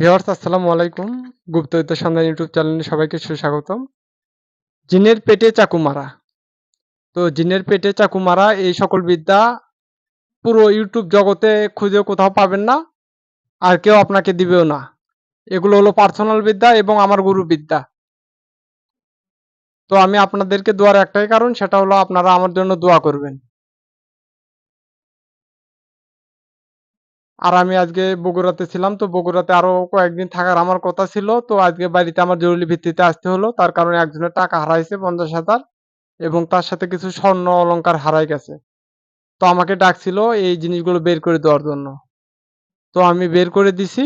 Viewers, আসসালামু আলাইকুম। গুপ্তবিদ্যা সন্ধান ইউটিউব চ্যানেলে সবাইকে সুস্বাগতম। জিনের পেটে চাকু মারা। তো জিনের পেটে চাকু মারা, এই সকল বিদ্যা পুরো ইউটিউব জগতে খুঁজে কোথাও পাবেন না, আর কেউ আপনাকে দিবেও না। এগুলো হলো পার্সোনাল বিদ্যা এবং আমার গুরু বিদ্যা। তো আমি আপনাদেরকে দোয়ার একটাই কারণ, সেটা হলো আপনারা আমার জন্য দোয়া করবেন। আর আমি আজকে বগুড়াতে ছিলাম, তো বগুড়াতে আরও কয়েকদিন থাকার আমার কথা ছিল, তো আজকে বাড়িতে আমার জরুরি ভিত্তিতে আসতে হলো। তার কারণে একজনের টাকা হারাইছে, পঞ্চাশ হাজার, এবং তার সাথে কিছু স্বর্ণ অলংকার হারাই গেছে। তো আমাকে ডাকছিল এই জিনিসগুলো বের করে দেওয়ার জন্য। তো আমি বের করে দিছি,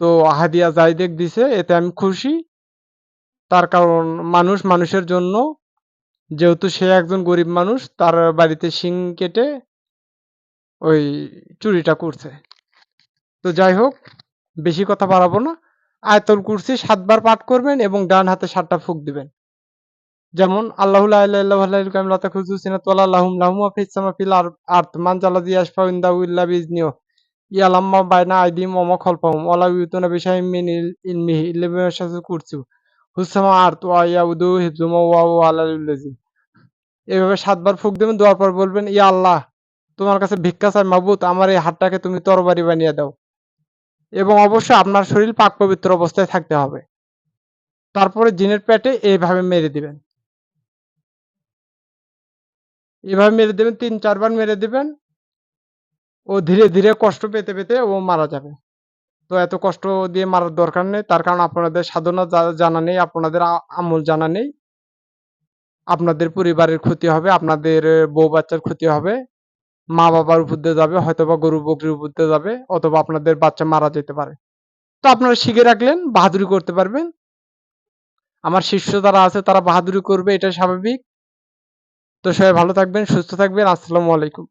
তো হাদিয়া জাইদেক দিছে, এতে আমি খুশি। তার কারণ মানুষ মানুষের জন্য, যেহেতু সে একজন গরিব মানুষ, তার বাড়িতে শিং কেটে ওই চুরিটা করছে। তো যাই হোক, বেশি কথা বাড়াবো না। আয়তল কুরসি সাতবার পাঠ করবেন এবং ডান হাতে সাতটা ফুক দিবেন। যেমন আল্লাহ ইয়ালাম্মা বাইনা আইদিম ওমা খলফাহুম ওয়ালা ইউতুনা বিশাইম মিন ইলমিহি ইল্লা বিমা শাসু কুরসিউ হুসামা আরত হিফজুমা ওয়া ওয়া আলাল এভাবে সাতবার ফুক দেবেন দেওয়ার পর বলবেন, ইয়া আল্লাহ তোমার কাছে ভিক্ষা চাই মাবুত, আমার এই হাতটাকে তুমি তরবারি বানিয়ে দাও। এবং অবশ্যই আপনার শরীর পাক পবিত্র অবস্থায় থাকতে হবে। তারপরে জিনের পেটে এইভাবে মেরে দিবেন। এভাবে মেরে দেবেন, তিন চারবার মেরে দিবেন। ও ধীরে ধীরে কষ্ট পেতে পেতে ও মারা যাবে। তো এত কষ্ট দিয়ে মারার দরকার নেই। তার কারণ আপনাদের সাধনা জানা নেই, আপনাদের আমল জানা নেই। আপনাদের পরিবারের ক্ষতি হবে, আপনাদের বউ বাচ্চার ক্ষতি হবে। মা বাবার উপর দিয়ে যাবে হয়তো বা গরু বকরির উপর দিয়ে যাবে, অথবা আপনাদের বাচ্চা মারা যেতে পারে। তো আপনারা শিখে রাখলেন, বাহাদুরি করতে পারবেন। আমার শিষ্য যারা আছে, তারা বাহাদুরি করবে এটা স্বাভাবিক। তো সবাই ভালো থাকবেন, সুস্থ থাকবেন, আসসালামু আলাইকুম।